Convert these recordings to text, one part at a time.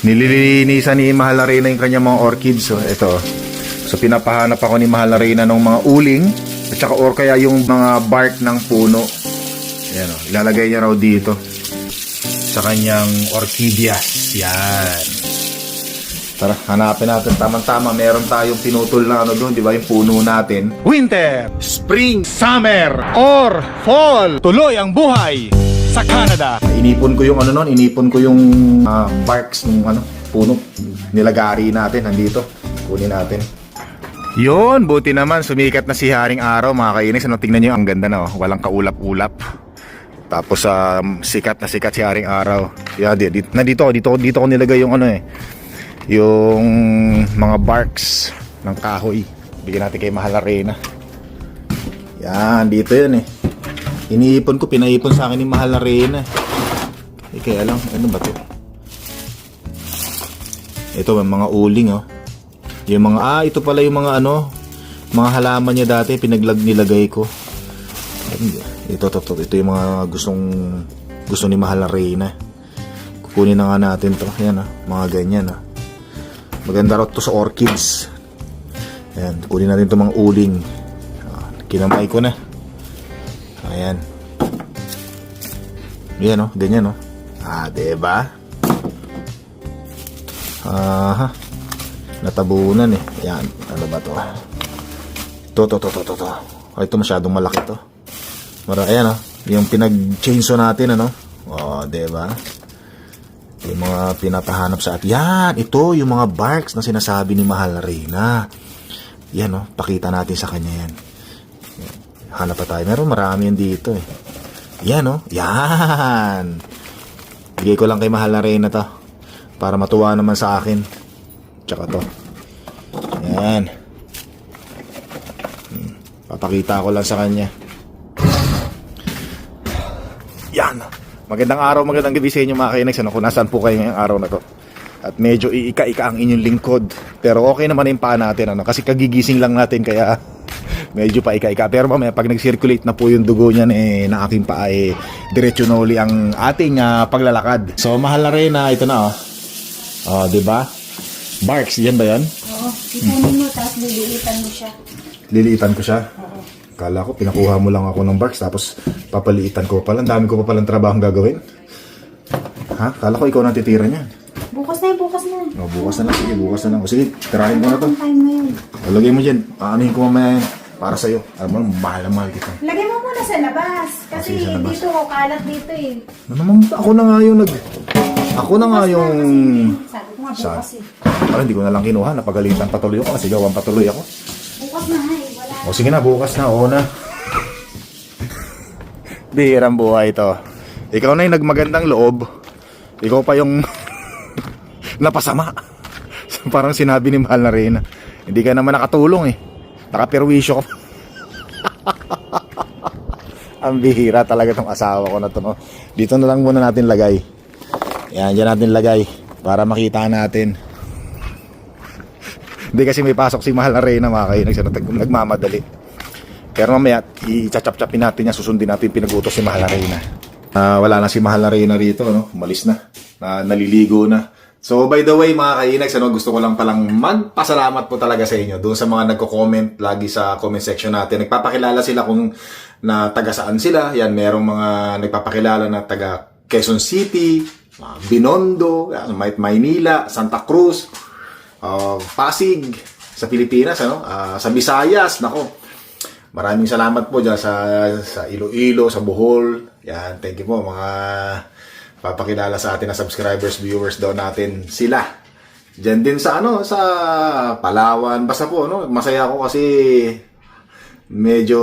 Nililinisan ni Mahal Arena yung kanyang mga orchids. So, ito. So, pinapahanap ako ni Mahal Arena ng mga uling at saka or kaya yung mga bark ng puno. Ayan o. Ilalagay niya raw dito. Sa kanyang orchideas. Yan. Tara, hanapin natin. Tamang-tama, meron tayong pinutol na ano doon, di ba? Yung puno natin. Winter, Spring, Summer, or Fall. Tuloy ang buhay sa Canada. Inipon ko yung ano noon, inipon ko yung ah, barks ng ano, puno. Nilagari natin, nandito. Kunin natin. Yun, buti naman, sumikat na si Haring Araw, mga kainis. Ano, tingnan nyo, ang ganda na, oh. walang kaulap-ulap. Tapos, um, sikat na sikat si Haring Araw. Yeah, di, di, na dito, dito, dito ko nilagay yung ano eh, yung mga barks ng kahoy. Bigyan natin kay Mahal Arena. Yan, dito yun eh. Iniipon ko, pinaipon sa akin ni Mahal Arena. Eh, kaya lang, ano ba to? Ito, may mga uling oh. Yung mga, ah, ito pala yung mga ano, mga halaman niya dati, pinaglag nilagay ko. Ito, ito, ito, ito yung mga gustong, gusto ni Mahal Arena. Kukunin na nga natin to. Yan ah, mga ganyan ah. Maganda raw to sa orchids. Ayan, kunin natin itong mga uling. Ah, kinamay ko na. Ayan. Yan oh, ganyan oh. Ah, 'di ba? Aha. Natabunan eh. Yan, ano ba to? To, to, to, to, to, to. Ay, ito masyadong malaki to. Mara, ayan oh. Yung pinag-chainsaw natin, ano? Oh, 'di ba? Yung mga pinapahanap sa at yan, ito yung mga barks na sinasabi ni Mahal Reyna. Yan oh, pakita natin sa kanya yan. Hanap pa tayo. Meron marami yan dito eh. Yan oh, yan. Bigay ko lang kay Mahal na Reyna to. Para matuwa naman sa akin. Tsaka to. Yan. Hmm, Papakita ko lang sa kanya. Yan. Magandang araw, magandang gabi sa inyo mga kainex. Ano, kung nasaan po kayo ngayong araw na to. At medyo iika-ika ang inyong lingkod. Pero okay naman yung paa natin. Ano, kasi kagigising lang natin kaya medyo pa ika-ika. Pero mamaya pag nag-circulate na po yung dugo niyan eh, na aking paa eh, diretso na uli ang ating ah, paglalakad. So mahal na rin na ito na oh. Oh, 'di ba? Barks, yan ba 'yan? Oo, ipunin mo, tapos liliitan mo siya. Liliitan ko siya. Oo. Kala ko, pinakuha mo lang ako ng barks, tapos papaliitan ko pa pala. Ang dami ko pa palang trabaho gagawin. Ha? Kala ko ikaw nang titira niyan. Bukas na yun, bukas na. O, bukas na lang. Sige, bukas na lang. O, sige, tirahin ko na to. Ang time mo yun. Lagay mo dyan. Aanuhin ko mamaya yan. Para sa'yo. Alam mo, mahal na mahal kita. Lagay mo muna sa labas. Kasi sige, sa labas. dito ko, kalat dito eh. Ano naman, ako na nga yung nag... Ako na nga yung... kasi, sabi ko nga Saan? bukas eh. Parang hindi ko na lang kinuha. Napagalitan patuloy ako. Nasigawan patuloy ako. Bukas na eh, wala. O sige na, bukas na. Oo na. Bihirang buhay ito. Ikaw na yung nagmagandang loob. Ikaw pa yung napasama. Parang sinabi ni Mahal na rin. Hindi ka naman nakatulong eh. Nakaperwisyo ka. Ang bihira talaga tong asawa ko na to. No? Dito na lang muna natin lagay. Yan, dyan natin lagay. Para makita natin. Hindi kasi may pasok si Mahal na Reyna mga kayo nag nagmamadali. Pero mamaya, i-chachap-chapin natin yan, susundin natin pinagutos si Mahal na Reyna. Ah, wala na si Mahal na Reyna rito, no? Umalis na. Na, naliligo na. So, by the way, mga kainags, ano, gusto ko lang palang magpasalamat po talaga sa inyo. Doon sa mga nagko-comment lagi sa comment section natin. Nagpapakilala sila kung na taga saan sila. Yan, merong mga nagpapakilala na taga Quezon City, Binondo, Maynila, Santa Cruz, uh, Pasig sa Pilipinas, ano? Ah, sa Visayas, nako. Maraming salamat po dyan sa, sa Iloilo, sa Bohol. Yan, thank you po mga papakilala sa atin na subscribers, viewers daw natin sila. Diyan din sa ano, sa Palawan. Basta po, no, masaya ako kasi medyo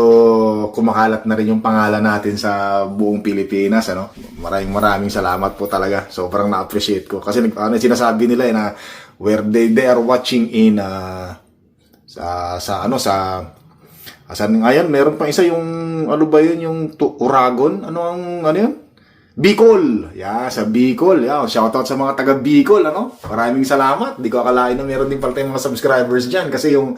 kumakalat na rin yung pangalan natin sa buong Pilipinas ano. Maraming maraming salamat po talaga. Sobrang na-appreciate ko. Kasi ano sinasabi nila eh, na where they they are watching in uh, sa sa ano sa asan ngayon meron pa isa yung ano ba yun yung Uragon? Ano ang ano yun Bicol yeah sa Bicol yeah shoutout sa mga taga Bicol ano maraming salamat di ko akalain na meron din pala tayong mga subscribers diyan kasi yung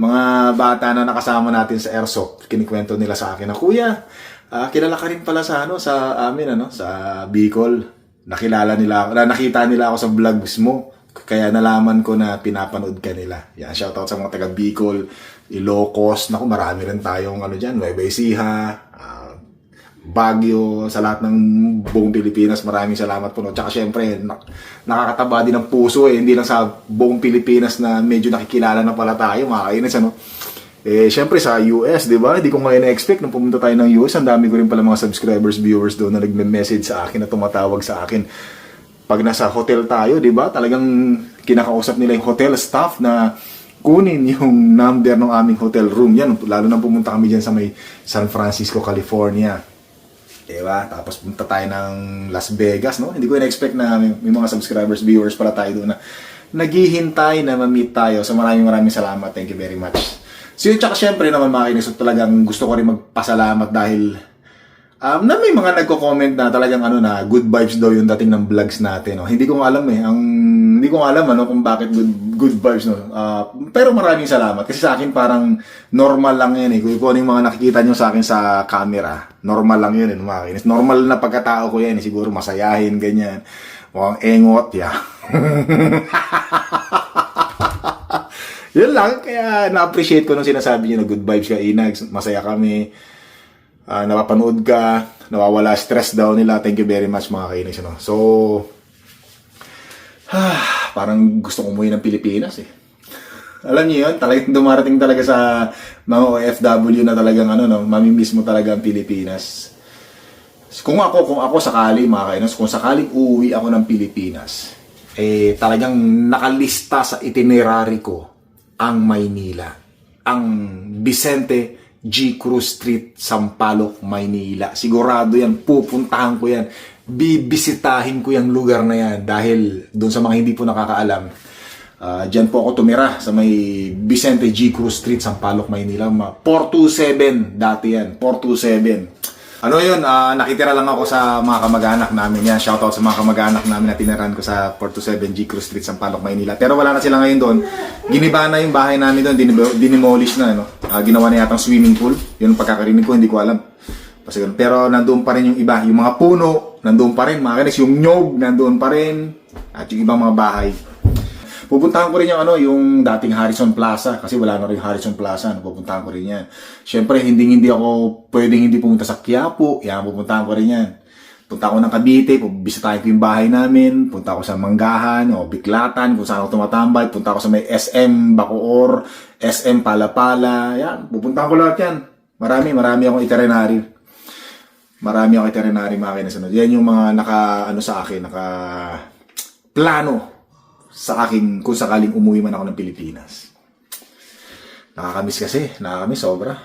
mga bata na nakasama natin sa airsoft kinikwento nila sa akin na kuya ah, kilala ka rin pala sa ano sa amin ano sa Bicol nakilala nila na nakita nila ako sa vlogs mo. Kaya nalaman ko na pinapanood ka nila. Yan, shoutout sa mga taga Bicol, Ilocos. Naku, marami rin tayong ano dyan, Nueva Ecija, ah, Baguio, sa lahat ng buong Pilipinas. Maraming salamat po. No? Tsaka syempre, nak- nakakataba din ng puso eh. Hindi lang sa buong Pilipinas na medyo nakikilala na pala tayo, mga kainis, ano? Eh, syempre sa US, di ba? Hindi ko ngayon na-expect nung pumunta tayo ng US. Ang dami ko rin pala mga subscribers, viewers doon na nagme-message sa akin, na tumatawag sa akin. Pag nasa hotel tayo, di ba? Talagang kinakausap nila yung hotel staff na kunin yung number ng aming hotel room. Yan, lalo na pumunta kami dyan sa may San Francisco, California. Diba? Tapos punta tayo ng Las Vegas, no? Hindi ko na-expect na may, may mga subscribers, viewers pala tayo doon na naghihintay na ma-meet tayo. So maraming maraming salamat. Thank you very much. So yun, tsaka syempre naman mga kinis, talagang gusto ko rin magpasalamat dahil um, na may mga nagko-comment na talagang ano na good vibes daw yung dating ng vlogs natin. No? Hindi ko alam eh. Ang, hindi ko alam ano, kung bakit good, good vibes. No? Ah, pero maraming salamat. Kasi sa akin parang normal lang yan eh. Kung, ano yung mga nakikita nyo sa akin sa camera, normal lang yun eh. Mga kinis. Normal na pagkatao ko yan eh. Siguro masayahin, ganyan. Mukhang engot, yeah. Yun lang, kaya na-appreciate ko nung sinasabi niyo na good vibes ka, Inags. Masaya kami. Ah, napapanood ka, nawawala stress daw nila. Thank you very much mga kainis. Ano? So, ah, parang gusto ko umuwi ng Pilipinas eh. Alam niyo yun, talagang dumarating talaga sa mga OFW na talagang ano, no, mamimiss mo talaga ang Pilipinas. Kung ako, kung ako sakali mga kainis, kung sakaling uuwi ako ng Pilipinas, eh talagang nakalista sa itinerary ko ang Maynila. Ang Vicente G. Cruz Street, Sampaloc, Maynila. Sigurado yan, pupuntahan ko yan. Bibisitahin ko yung lugar na yan dahil doon sa mga hindi po nakakaalam, ah dyan po ako tumira sa may Vicente G. Cruz Street, Sampaloc, Maynila. Ma- 427 dati yan, 427. Ano yun, ah, nakitira lang ako sa mga kamag-anak namin yan. Shoutout sa mga kamag-anak namin na tiniran ko sa 427 G Cruz Street, Sampaloc, Maynila. Pero wala na sila ngayon doon. Giniba na yung bahay namin doon, dinimolish na. No? Ah, ginawa na yatang swimming pool. Yun ang pagkakarinig ko, hindi ko alam. Kasi ganun. Pero nandoon pa rin yung iba. Yung mga puno, nandoon pa rin. Mga kanis, yung nyog, nandoon pa rin. At yung ibang mga bahay. Pupuntahan ko rin yung ano, yung dating Harrison Plaza kasi wala na rin Harrison Plaza, ano, pupuntahan ko rin yan. Syempre, hindi hindi ako pwedeng hindi pumunta sa Quiapo, yan pupuntahan ko rin yan. Punta ako ng Cavite, bisitahin ko yung bahay namin, punta ako sa Manggahan o Biklatan, kung saan ako tumatambay, punta ako sa may SM Bacoor, SM Palapala, yan, pupuntahan ko lahat yan. Marami, marami akong itinerary. Marami akong itinerary mga kinasunod. Yan yung mga naka, ano sa akin, naka plano sa akin kung sakaling umuwi man ako ng Pilipinas. Nakakamiss kasi, nakakamiss sobra.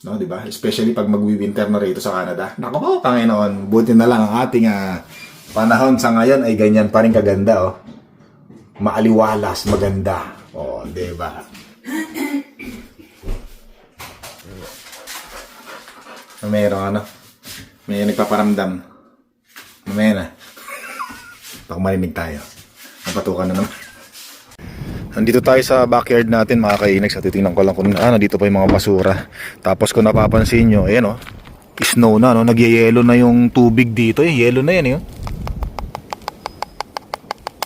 No, 'di ba? Especially pag magwi-winter na rito sa Canada. Nako po, Panginoon, buti na lang ang ating ah, panahon sa ngayon ay ganyan pa rin kaganda, oh. Maaliwalas, maganda. Oh, 'di ba? Meron ano? May nagpaparamdam. Mamaya na. Baka marinig tayo. Napatukan na naman. Nandito tayo sa backyard natin mga kainags at titingnan ko lang kung ah, nandito pa yung mga basura. Tapos kung napapansin nyo, ayan o, snow na, no? nagyayelo na yung tubig dito. Eh. Yelo na yan. Eh.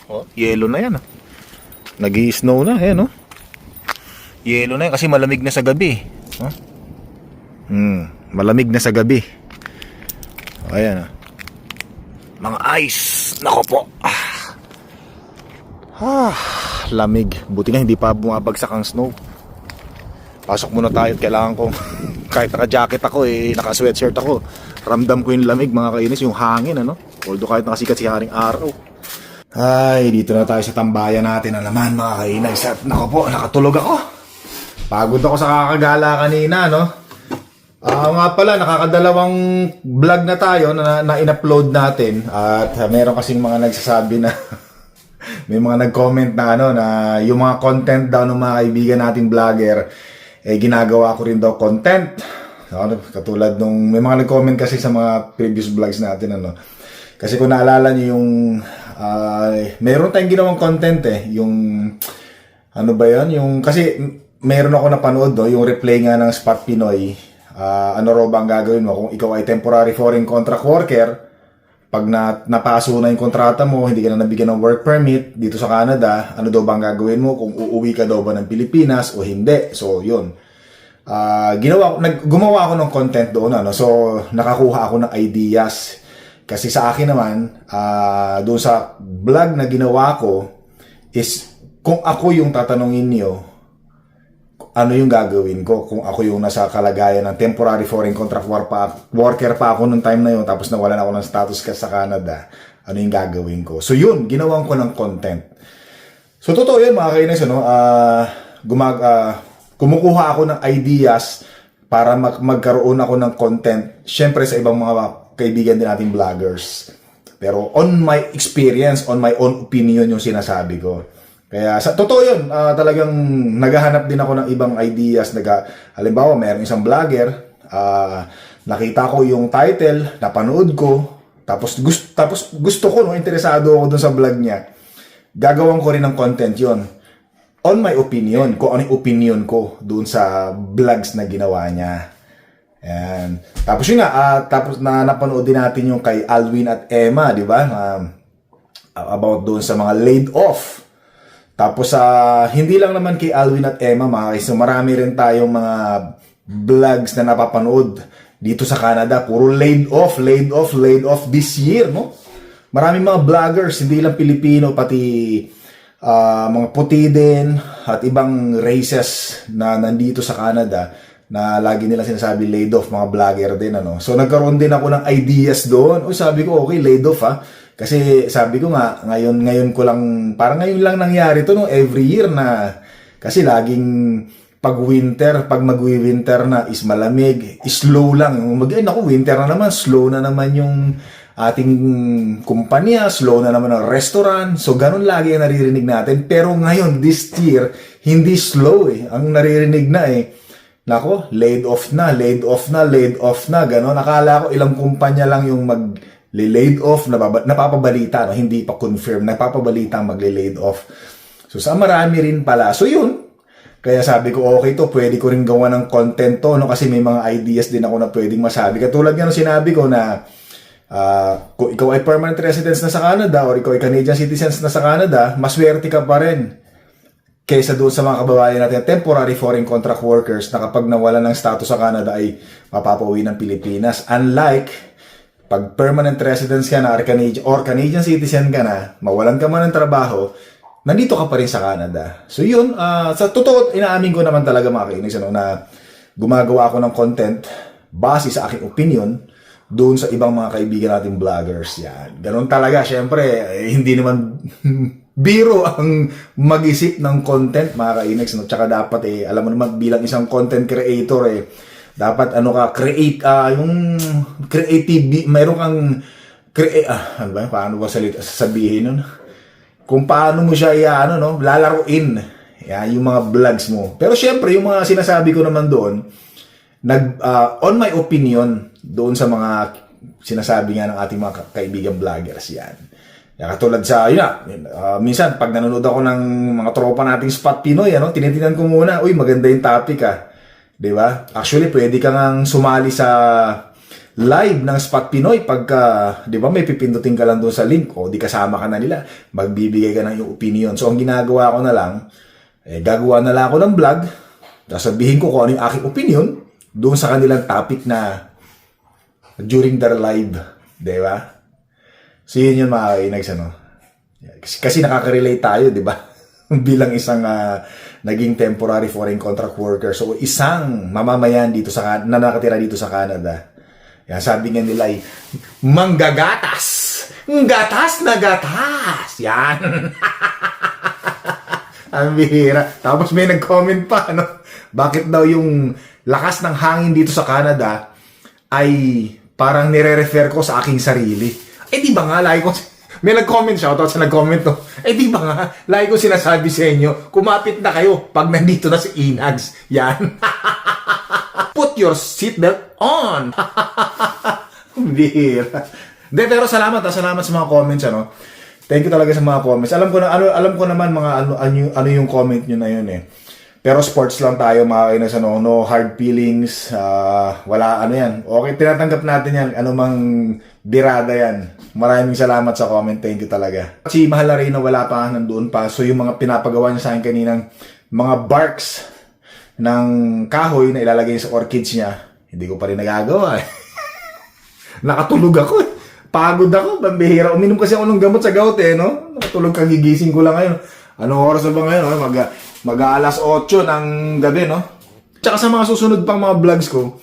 Oh, yelo na yan. Oh. Nag-i-snow na, ayan o. Yelo na yan kasi malamig na sa gabi. Oh. Hmm, malamig na sa gabi. Ayan. Oh. Mga ice. Nako po. Ah. Ah, lamig. Buti nga hindi pa bumabagsak ang snow. Pasok muna tayo at kailangan ko kahit naka-jacket ako eh, naka-sweatshirt ako. Ramdam ko yung lamig mga kainis, yung hangin ano. Although kahit nakasikat si haring araw. Ay, dito na tayo sa tambayan natin na naman mga kainis. At nako po, nakatulog ako. Pagod ako sa kakagala kanina no. Ah, nga pala, nakakadalawang vlog na tayo na, na in-upload natin at uh, meron kasing mga nagsasabi na may mga nag-comment na ano na yung mga content daw ng mga kaibigan nating vlogger eh ginagawa ko rin daw content. Ano, katulad nung may mga nag-comment kasi sa mga previous vlogs natin ano. Kasi kung naalala niyo yung ah, meron tayong ginawang content eh, yung ano ba 'yon? Yung kasi meron ako napanood do, yung replay nga ng Spot Pinoy. Ah, ano raw ba ang gagawin mo kung ikaw ay temporary foreign contract worker? pag na, napaso na yung kontrata mo, hindi ka na nabigyan ng work permit dito sa Canada, ano daw ba ang gagawin mo? Kung uuwi ka daw ba ng Pilipinas o hindi? So, yun. Ah, ginawa nag, gumawa ako ng content doon, ano? So, nakakuha ako ng ideas. Kasi sa akin naman, ah, doon sa vlog na ginawa ko, is kung ako yung tatanungin niyo, ano yung gagawin ko? Kung ako yung nasa kalagayan ng temporary foreign contract war pa, worker pa ako nung time na yun tapos nawalan ako ng status ka sa Canada ano yung gagawin ko? So yun ginawan ko ng content. So totoo yun mga kainis ano ah gumag ah, kumukuha ako ng ideas para mag- magkaroon ako ng content syempre sa ibang mga kaibigan din nating vloggers. Pero on my experience on my own opinion yung sinasabi ko kaya sa totoo 'yun, ah, talagang naghahanap din ako ng ibang ideas. Naga, halimbawa, mayroong isang vlogger, ah, nakita ko yung title, napanood ko, tapos gusto tapos gusto ko no, interesado ako dun sa vlog niya. Gagawin ko rin ng content 'yon. On my opinion, kung ano yung opinion ko dun sa vlogs na ginawa niya. Ayan. Tapos yun nga, ah, tapos na napanood din natin yung kay Alwin at Emma, di ba? Um, about doon sa mga laid off. Tapos sa hindi lang naman kay Alwin at Emma mga kaiso, marami rin tayong mga vlogs na napapanood dito sa Canada. Puro laid off, laid off, laid off this year, no? Maraming mga vloggers, hindi lang Pilipino, pati ah, mga puti din at ibang races na nandito sa Canada na lagi nila sinasabi laid off, mga vlogger din, ano. So nagkaroon din ako ng ideas doon. O sabi ko, okay, laid off ha. Kasi sabi ko nga, ngayon, ngayon ko lang, parang ngayon lang nangyari to no, every year na, kasi laging pag winter, pag magwi-winter na is malamig, is slow lang. Mag, ay, naku, winter na naman, slow na naman yung ating kumpanya, slow na naman ang restaurant. So, ganun lagi ang naririnig natin. Pero ngayon, this year, hindi slow eh. Ang naririnig na eh. Nako, laid off na, laid off na, laid off na, gano'n. Nakala ko ilang kumpanya lang yung mag laid off, napapabalita, no? hindi pa confirm, napapabalita magle-laid off. So sa marami rin pala. So yun, kaya sabi ko, okay to, pwede ko rin gawa ng content to, no? kasi may mga ideas din ako na pwedeng masabi. Katulad nga sinabi ko na ah, kung ikaw ay permanent residence na sa Canada or ikaw ay Canadian citizens na sa Canada, maswerte ka pa rin kaysa doon sa mga kababayan natin temporary foreign contract workers na kapag nawala ng status sa Canada ay mapapauwi ng Pilipinas. Unlike pag permanent residence ka na or Canadian, or Canadian citizen ka na, mawalan ka man ng trabaho, nandito ka pa rin sa Canada. So yun, ah, sa totoo, inaamin ko naman talaga mga kainis, ano, na gumagawa ako ng content base sa aking opinion doon sa ibang mga kaibigan nating vloggers. Yan. Ganun talaga, syempre, eh, hindi naman biro ang mag-isip ng content, mga kainex. No? Tsaka dapat, eh, alam mo naman, bilang isang content creator, eh, dapat ano ka, create, ah, yung creative, mayroon kang, create, ah, ano ba, yun? paano ba salita, sasabihin nun? Kung paano mo siya, ya, ano, no, lalaruin, yan, yung mga vlogs mo. Pero syempre, yung mga sinasabi ko naman doon, nag ah, on my opinion doon sa mga sinasabi nga ng ating mga ka- kaibigan vloggers yan. Yan, katulad sa, yun ah, minsan pag nanonood ako ng mga tropa nating Spot Pinoy, ano, tinitinan ko muna, uy, maganda yung topic ah. 'Di ba? Actually, pwede ka ngang sumali sa live ng Spot Pinoy pagka, 'di ba, may pipindutin ka lang doon sa link o di kasama ka na nila, magbibigay ka ng iyong opinion. So, ang ginagawa ko na lang, eh, gagawa na lang ako ng vlog, sasabihin ko kung ano yung aking opinion doon sa kanilang topic na during their live, 'di ba? So, yun yung mga kainags, ano. Kasi, kasi nakaka-relate tayo, di ba? Bilang isang ah, naging temporary foreign contract worker. So, isang mamamayan dito sa na nakatira dito sa Canada. Yan, sabi nga nila ay, manggagatas! Gatas na gatas! Yan! Ang bihira. Tapos may nag-comment pa, ano? Bakit daw yung lakas ng hangin dito sa Canada ay parang nire-refer ko sa aking sarili. Eh di ba nga, lagi ko... May nag-comment, shoutout sa nag-comment to. Eh di ba nga, lagi ko sinasabi sa inyo, kumapit na kayo pag nandito na si Inags. Yan. Put your seatbelt on. Bihira. De, pero salamat, ah, salamat sa mga comments, ano. Thank you talaga sa mga comments. Alam ko na ano alam ko naman mga ano ano, ano yung comment niyo na yun eh. Pero sports lang tayo mga kainis, ano, no hard feelings, ah, wala ano yan. Okay, tinatanggap natin yan, anumang birada yan. Maraming salamat sa comment, thank you talaga. Si Mahal na rin na wala pa nandoon pa, so yung mga pinapagawa niya sa akin kaninang mga barks ng kahoy na ilalagay sa orchids niya, hindi ko pa rin nagagawa. eh. Nakatulog ako eh. Pagod ako, bambihira. Uminom kasi ako ng gamot sa gout eh, no? Nakatulog kagigising ko lang ngayon. Anong oras na ba ngayon? no? Mag, mag alas 8 ng gabi, no? Tsaka sa mga susunod pang mga vlogs ko,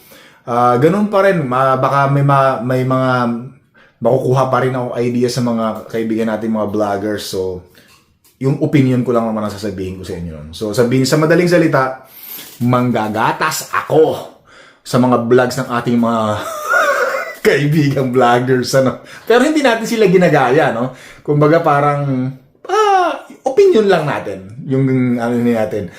ah ganun pa rin. Ma, baka may, ma, may mga makukuha pa rin ako idea sa mga kaibigan natin, mga vloggers. So, yung opinion ko lang naman ang sasabihin ko sa inyo. So, sabihin sa madaling salita, manggagatas ako sa mga vlogs ng ating mga kaibigang vloggers, ano. Pero hindi natin sila ginagaya, no? Kumbaga parang, ah, opinion lang natin. Yung, ano natin,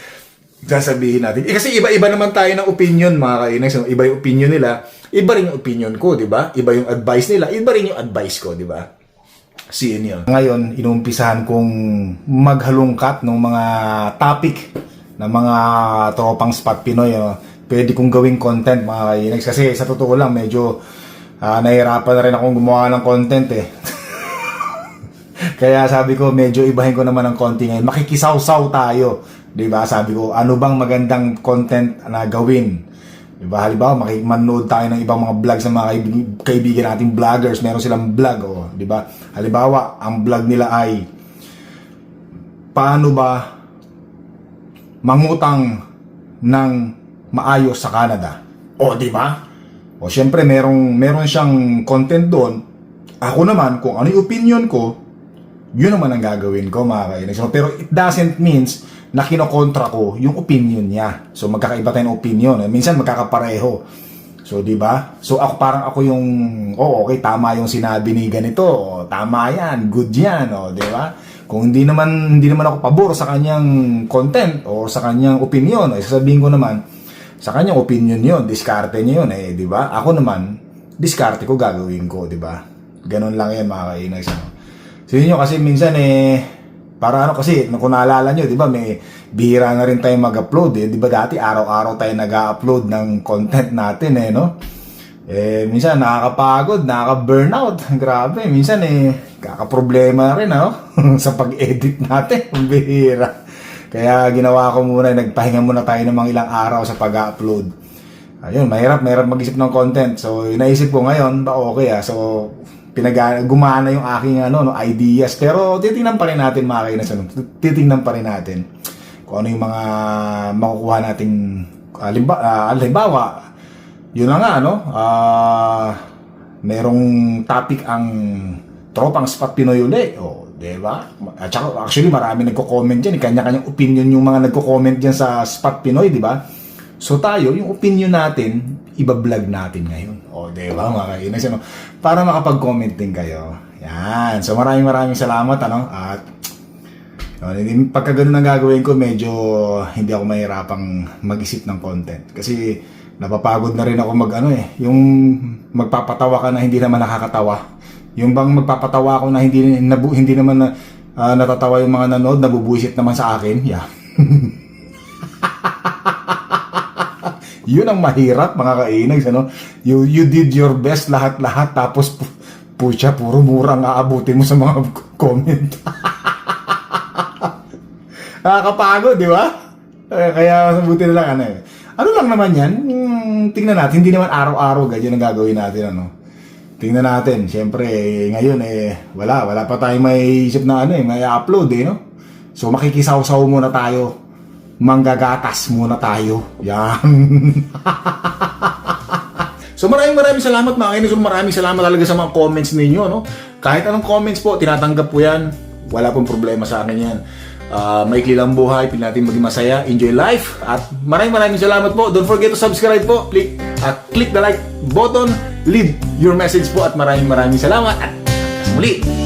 sasabihin natin. Eh, kasi iba-iba naman tayo ng opinion, mga kainex. no? Iba yung opinion nila, iba rin yung opinion ko, di ba? Iba yung advice nila, iba rin yung advice ko, di ba? Siin yun. Ngayon, inumpisahan kong maghalungkat ng mga topic ng mga tropang spot Pinoy. oh. Pwede kong gawing content mga kainags. Kasi sa totoo lang, medyo ah, nahihirapan na rin akong gumawa ng content eh. Kaya sabi ko, medyo ibahin ko naman ng konti ngayon. Makikisaw-saw tayo. 'Di ba Sabi ko, ano bang magandang content na gawin? 'Di ba Halimbawa, makikmanood tayo ng ibang mga vlogs ng mga kaib- kaibigan nating vloggers. Meron silang vlog, oh, 'di ba Halimbawa, ang vlog nila ay paano ba mangutang ng maayos sa Canada. O, di ba? O, syempre, merong, meron siyang content doon. Ako naman, kung ano yung opinion ko, yun naman ang gagawin ko, mga kainis. So, pero it doesn't means na kinokontra ko yung opinion niya. So, magkakaiba tayo ng opinion. Eh, Minsan, magkakapareho. So, di ba? So, ako parang ako yung, oh, okay, tama yung sinabi ni ganito. O, tama yan, good yan, o, di ba? Kung hindi naman, hindi naman ako pabor sa kanyang content o sa kanyang opinion, ay sasabihin ko naman, sa kanyang opinion yun, diskarte niya yun, eh, di ba? Ako naman, diskarte ko gagawin ko, di ba? Ganon lang yan, mga kainag. Ano? So, yun kasi minsan, eh, para ano kasi, kung naalala nyo, di ba, may bihira na rin tayo mag-upload, eh. Di ba dati, araw-araw tayo nag-upload ng content natin, eh, no? Eh, minsan nakakapagod, nakaka-burnout. Grabe, minsan eh, kakaproblema na rin, no? sa pag-edit natin. Bihira. Kaya ginawa ko muna, nagpahinga muna tayo ng mga ilang araw sa pag-upload. Ayun, mahirap, mahirap mag-isip ng content. So, inaisip ko ngayon, ba okay ah. So, pinag gumana yung aking ano, no, ideas. Pero titingnan pa rin natin mga kainas. Ano, titingnan pa rin natin kung ano yung mga makukuha nating uh, limba, ah, halimbawa, yun na nga, no? Ah, merong topic ang tropang spot Pinoy uli. O, di ba? Actually, marami nagko-comment dyan. Kanya-kanyang opinion yung mga nagko-comment dyan sa spot Pinoy, di ba? So tayo, yung opinion natin, iba-vlog natin ngayon. O, di ba, mga kainis? Ano? Para makapag-comment din kayo. Yan. So maraming maraming salamat, ano? At yun, hindi- pagka ganun ang gagawin ko, medyo hindi ako mahirapang mag-isip ng content. Kasi napapagod na rin ako mag ano eh, yung magpapatawa ka na hindi naman nakakatawa. Yung bang magpapatawa ako na hindi nabu, hindi naman na, ah, natatawa yung mga nanood, nabubuisit naman sa akin. Yeah. Yun ang mahirap mga kainags, ano? You, you did your best lahat-lahat tapos pu, pucha, puro mura ang aabutin mo sa mga comment. Nakakapagod, di ba? Eh, Kaya buti na lang ano eh. Ano lang naman yan? Hmm, tingnan natin. Hindi naman araw-araw ganyan ang gagawin natin. Ano? Tingnan natin. Siyempre, eh, ngayon eh, wala. Wala pa tayong may isip na ano eh, may upload eh, no? So, makikisaw-saw muna tayo. Manggagatas muna tayo. Yan. So maraming maraming salamat mga kainis. Maraming salamat talaga sa mga comments ninyo. No? Kahit anong comments po, tinatanggap po yan. Wala pong problema sa akin yan. Ah, maikli lang buhay, pili natin maging masaya, enjoy life. At maraming maraming salamat po. Don't forget to subscribe po. Click at click the like button. Leave your message po at maraming maraming salamat. At muli.